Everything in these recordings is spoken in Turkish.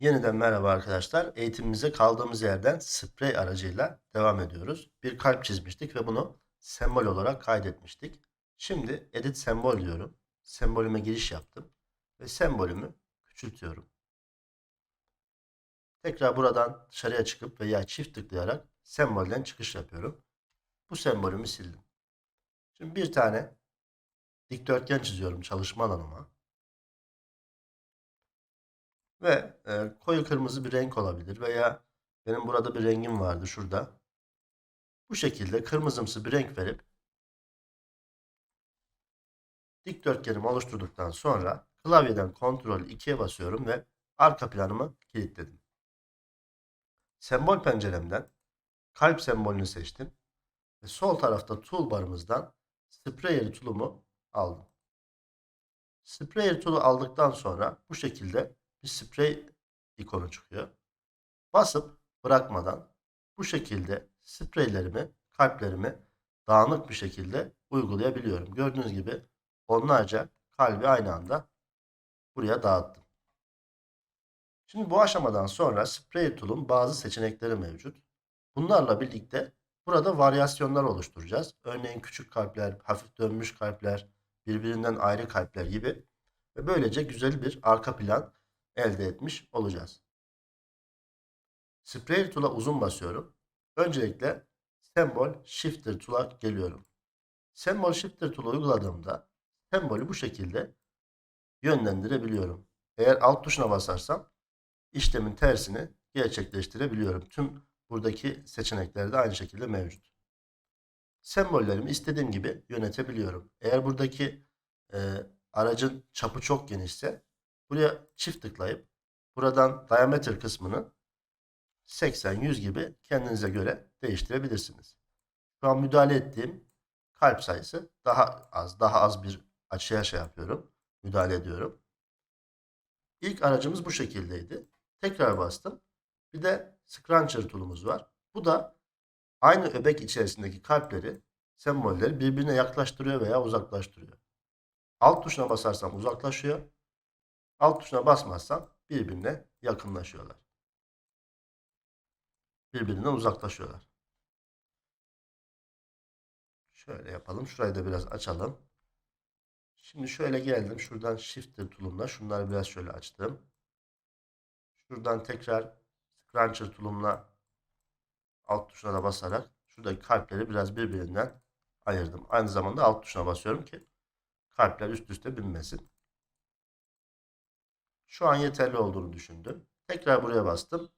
Yeniden merhaba arkadaşlar. Eğitimimize kaldığımız yerden sprey aracıyla devam ediyoruz. Bir kalp çizmiştik ve bunu sembol olarak kaydetmiştik. Şimdi edit sembol diyorum. Sembolüme giriş yaptım ve sembolümü küçültüyorum. Tekrar buradan dışarıya çıkıp veya çift tıklayarak sembolden çıkış yapıyorum. Bu sembolümü sildim. Şimdi bir tane dikdörtgen çiziyorum çalışma alanıma. Ve e, koyu kırmızı bir renk olabilir veya benim burada bir rengim vardı şurada. Bu şekilde kırmızımsı bir renk verip dikdörtgenimi oluşturduktan sonra klavyeden Ctrl 2'ye basıyorum ve arka planımı kilitledim. Sembol penceremden kalp sembolünü seçtim ve sol tarafta toolbarımızdan sprayer tool'umu aldım. Sprayer tool'u aldıktan sonra bu şekilde bir sprey ikonu çıkıyor. Basıp bırakmadan bu şekilde spreylerimi, kalplerimi dağınık bir şekilde uygulayabiliyorum. Gördüğünüz gibi onlarca kalbi aynı anda buraya dağıttım. Şimdi bu aşamadan sonra Spray Tool'un bazı seçenekleri mevcut. Bunlarla birlikte burada varyasyonlar oluşturacağız. Örneğin küçük kalpler, hafif dönmüş kalpler, birbirinden ayrı kalpler gibi. Ve böylece güzel bir arka plan elde etmiş olacağız. Sprayer Tool'a uzun basıyorum. Öncelikle Sembol Shifter Tool'a geliyorum. Sembol Shifter Tool'u uyguladığımda sembolü bu şekilde yönlendirebiliyorum. Eğer alt tuşuna basarsam işlemin tersini gerçekleştirebiliyorum. Tüm buradaki seçenekler de aynı şekilde mevcut. Sembollerimi istediğim gibi yönetebiliyorum. Eğer buradaki e, aracın çapı çok genişse buraya çift tıklayıp buradan diameter kısmını 80-100 gibi kendinize göre değiştirebilirsiniz. Şu an müdahale ettiğim kalp sayısı daha az, daha az bir açıya şey yapıyorum. Müdahale ediyorum. İlk aracımız bu şekildeydi. Tekrar bastım. Bir de Scruncher tool'umuz var. Bu da aynı öbek içerisindeki kalpleri, sembolleri birbirine yaklaştırıyor veya uzaklaştırıyor. Alt tuşuna basarsam uzaklaşıyor. Alt tuşuna basmazsam birbirine yakınlaşıyorlar. Birbirinden uzaklaşıyorlar. Şöyle yapalım. Şurayı da biraz açalım. Şimdi şöyle geldim. Şuradan Shifter tool'umla şunları biraz şöyle açtım. Şuradan tekrar Scruncher tool'umla alt tuşuna da basarak şuradaki kalpleri biraz birbirinden ayırdım. Aynı zamanda alt tuşuna basıyorum ki kalpler üst üste binmesin. Şu an yeterli olduğunu düşündüm. Tekrar buraya bastım.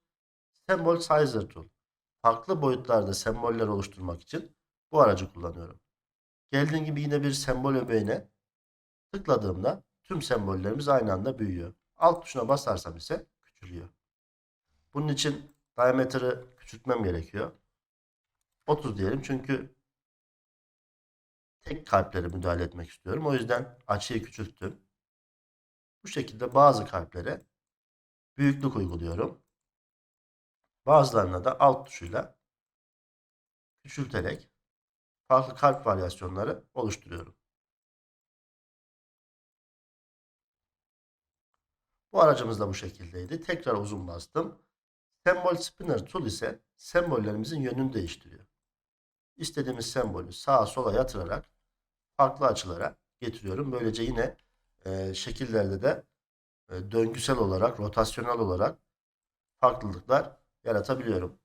Sembol Sizer Tool. Farklı boyutlarda semboller oluşturmak için bu aracı kullanıyorum. Geldiğim gibi yine bir sembol öbeğine tıkladığımda tüm sembollerimiz aynı anda büyüyor. Alt tuşuna basarsam ise küçülüyor. Bunun için diameter'ı küçültmem gerekiyor. 30 diyelim çünkü tek kalplere müdahale etmek istiyorum. O yüzden açıyı küçülttüm. Bu şekilde bazı kalplere büyüklük uyguluyorum. Bazılarına da alt tuşuyla küçülterek farklı kalp varyasyonları oluşturuyorum. Bu aracımız da bu şekildeydi. Tekrar uzun bastım. Sembol Spinner Tool ise sembollerimizin yönünü değiştiriyor. İstediğimiz sembolü sağa sola yatırarak farklı açılara getiriyorum. Böylece yine e, şekillerde de e, döngüsel olarak, rotasyonel olarak farklılıklar yaratabiliyorum.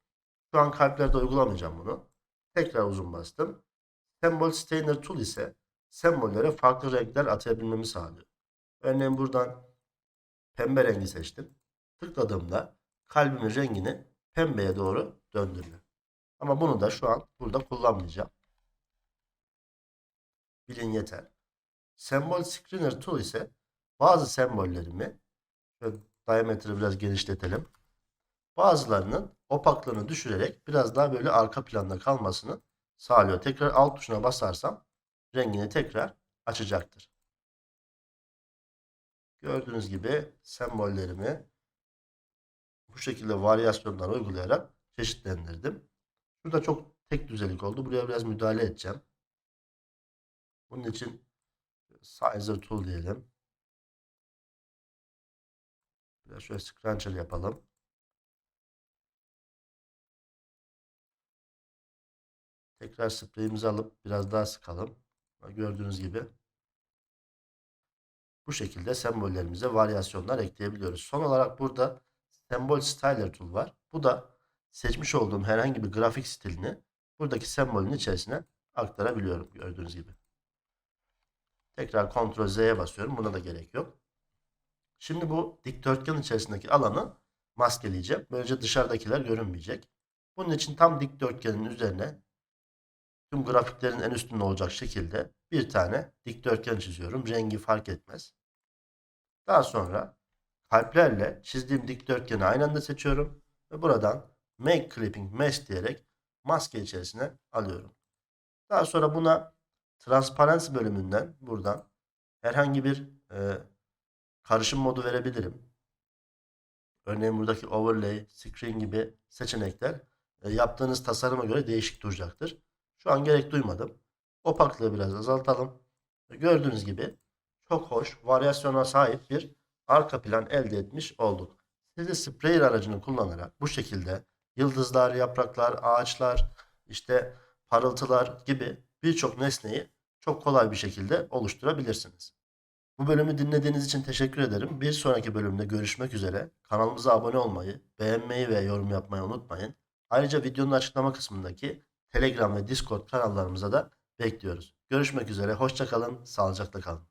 Şu an kalplerde uygulamayacağım bunu. Tekrar uzun bastım. Sembol Stainer Tool ise sembollere farklı renkler atayabilmemi sağlıyor. Örneğin buradan pembe rengi seçtim. Tıkladığımda kalbimin rengini pembeye doğru döndürüyor. Ama bunu da şu an burada kullanmayacağım. Bilin yeter. Sembol Screener Tool ise bazı sembollerimi şöyle diametri biraz genişletelim. Bazılarının opaklığını düşürerek biraz daha böyle arka planda kalmasını sağlıyor. Tekrar alt tuşuna basarsam rengini tekrar açacaktır. Gördüğünüz gibi sembollerimi bu şekilde varyasyonlar uygulayarak çeşitlendirdim. Şurada çok tek düzelik oldu. Buraya biraz müdahale edeceğim. Bunun için Sizer Tool diyelim. Biraz şöyle scruncher yapalım. Tekrar spreyimizi alıp biraz daha sıkalım. Gördüğünüz gibi bu şekilde sembollerimize varyasyonlar ekleyebiliyoruz. Son olarak burada sembol styler tool var. Bu da seçmiş olduğum herhangi bir grafik stilini buradaki sembolün içerisine aktarabiliyorum gördüğünüz gibi. Tekrar Ctrl Z'ye basıyorum. Buna da gerek yok. Şimdi bu dikdörtgen içerisindeki alanı maskeleyeceğim. Böylece dışarıdakiler görünmeyecek. Bunun için tam dikdörtgenin üzerine tüm grafiklerin en üstünde olacak şekilde bir tane dikdörtgen çiziyorum. Rengi fark etmez. Daha sonra kalplerle çizdiğim dikdörtgeni aynı anda seçiyorum. Ve buradan Make Clipping Mesh diyerek maske içerisine alıyorum. Daha sonra buna Transparency bölümünden buradan herhangi bir e, karışım modu verebilirim. Örneğin buradaki Overlay, Screen gibi seçenekler e, yaptığınız tasarıma göre değişik duracaktır. Şu an gerek duymadım. Opaklığı biraz azaltalım. Gördüğünüz gibi çok hoş, varyasyona sahip bir arka plan elde etmiş olduk. Siz de sprayer aracını kullanarak bu şekilde yıldızlar, yapraklar, ağaçlar, işte parıltılar gibi birçok nesneyi çok kolay bir şekilde oluşturabilirsiniz. Bu bölümü dinlediğiniz için teşekkür ederim. Bir sonraki bölümde görüşmek üzere. Kanalımıza abone olmayı, beğenmeyi ve yorum yapmayı unutmayın. Ayrıca videonun açıklama kısmındaki Telegram ve Discord kanallarımıza da bekliyoruz. Görüşmek üzere, hoşçakalın, sağlıcakla kalın.